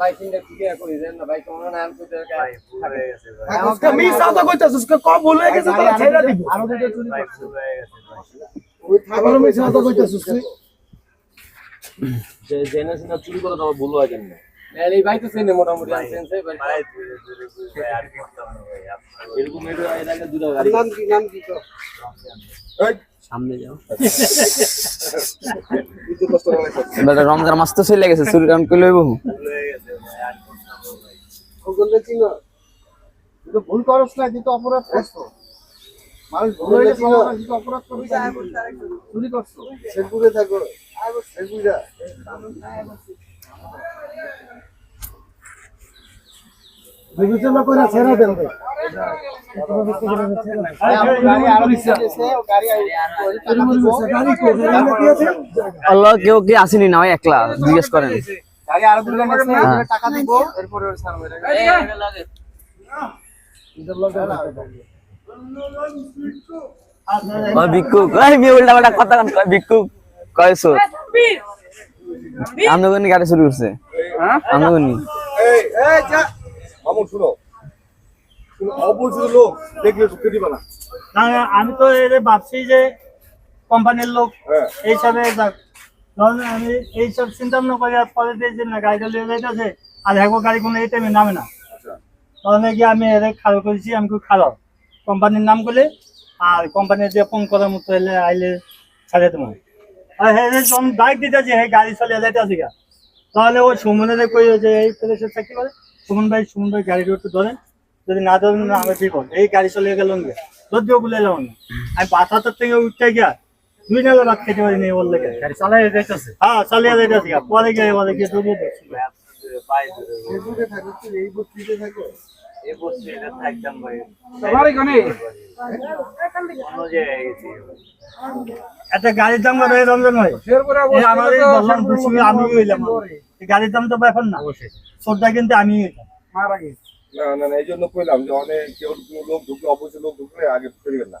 ভাই চিন্তা কি করি দেন না ভাই কোন নাম তো ভাই ভুল হয়ে গেছে ভাই। আজকে মিস আতো কইতাছিস কে কম ভুল হয়ে গেছে তাহলে ছেড়ে দিব। আরও দুটো চুরি ভাই ভুল হয়ে গেছে ভাই। ওই আবারও মিস আতো কইতাছিস তুই। যে জেনে শুনে চুরি করে দেওয়া ভুল হয় কেন এই ভাই তো চেনে মোটামুটি আনছেন সেই ভাই। ভাই ধীরে ধীরে বুঝবে আর করতাম না ভাই? এরকম এটা এর আগে দুটো গাড়ি। নাম কি নাম কি তো? সামনে যাও। বেটা রমজান মাস তো চলে গেছে চুরি কাম করে লইব ওগুলো চিনো তুই তো ভুল করছ না তুই তো অপরাধ করছ মানুষ ভুল হয়ে গেছে তুই অপরাধ করছিস চুরি করছ শেরপুরে থাকো শেরপুরা বিবেচনা করে ছেড়ে দেন ভাই গাড়ি আরও দিছে ও গাড়ি গাড়ি কই গাড়ি কি আছে আল্লাহ কেউ কি আসেনি না একলা জিজ্ঞেস করেন গাড়ি আরও দিলে টাকা দিব এরপরে ওর ছাড়বে ওই ভিক্ষুক? ওই মেয়ে উল্টা পাল্টা কথা কান কয় ভিক্ষুক? কয় সো আমরা কোন গাড়ি শুরু করছে? আমরা কোন এই এই যা। মামুন শুনো। শুনো লোক দেখলে ঢুকতে দিবা না না না, আমি তো এর ভাবছি যে কোম্পানির লোক হ্যাঁ। এই হিসাবে আমি এইসব চিন্তা ভাবনা করে আর পরে দিয়ে যে না গাড়িটা লিয়ে যাইতেছে আর হ্যাগো গাড়ি কোনো এই টাইমে নামে না। আচ্ছা। তখন আমি এর খারাপ করেছি আমি খুব খারাপ। কোম্পানির নাম করলে আর যে ফোন করার মতো এলে আইলে ছাড়ে আর হ্যাঁ যখন বাইক দিতেছি হ্যাঁ গাড়ি চলে যাইতেছি গা। তাহলে ওই সুমনের কই যে এই প্লেসে চাকরি করে সুমন ভাই সুমন ভাই গাড়িটা একটু ধরেন। যদি না ধরেন আমি বিপদ। এই গাড়ি চলে গেল যদিও বলে এলাম না। আমি থেকে উঠতে গিয়া দুই নালে রাত খেতে পারিনি ওর লেগে গাড়ি যাইতেছে। হ্যাঁ চালিয়ে যাইতেছে পরে গিয়ে গিয়ে। একটা গাড়ির দাম কত? ভাই? বললাম আমি হইলাম। গাড়ির দাম তো ব্যাপার না। সবটা কিন্তু আমি হইলাম। না না না এই জন্য কইলাম যে অনেক কেউ লোক ঢুকলে অপরিচিত লোক ঢুকলে আগে না।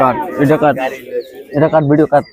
কাট এটা কাট এটা কাট ভিডিও কাট।